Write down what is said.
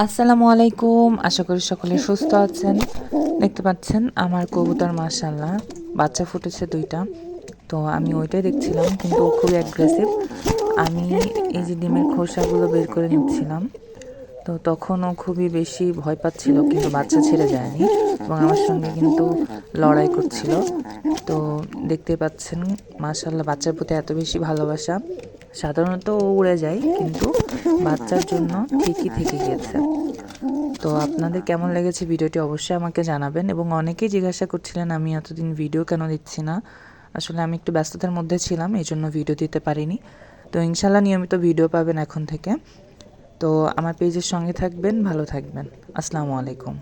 আসসালামু আলাইকুম। আশা করি সকলে সুস্থ আছেন। দেখতে পাচ্ছেন, আমার কবুতর মাশাল্লাহ বাচ্চা ফুটেছে দুইটা। তো আমি ওইটাই দেখছিলাম, কিন্তু খুবই অ্যাগ্রেসিভ আমি এই যে ডিমের খোসাগুলো বের করে নিচ্ছিলাম। তো তখন ও খুবই বেশি ভয় পাচ্ছিল, কিন্তু বাচ্চা ছেড়ে যায়নি এবং আমার সঙ্গে কিন্তু লড়াই করছিল। তো দেখতে পাচ্ছেন মাশাল্লাহ বাচ্চার প্রতি এত বেশি ভালোবাসা। সাধারণত উড়ে যায়, কিন্তু বাচ্চার জন্য ঠিকই থেকে গেছে। তো আপনাদের কেমন লেগেছে ভিডিওটি অবশ্যই আমাকে জানাবেন এবং অনেকেই জিজ্ঞাসা করছিলেন, আমি এতদিন ভিডিও কেন দিচ্ছি না? আসলে আমি একটু ব্যস্ততার মধ্যে ছিলাম এই জন্য ভিডিও দিতে পারিনি। তো ইনশাল্লাহ নিয়মিত ভিডিও পাবেন এখন থেকে। তো আমার পেজের সঙ্গে থাকবেন, ভালো থাকবেন। আসসালামু আলাইকুম।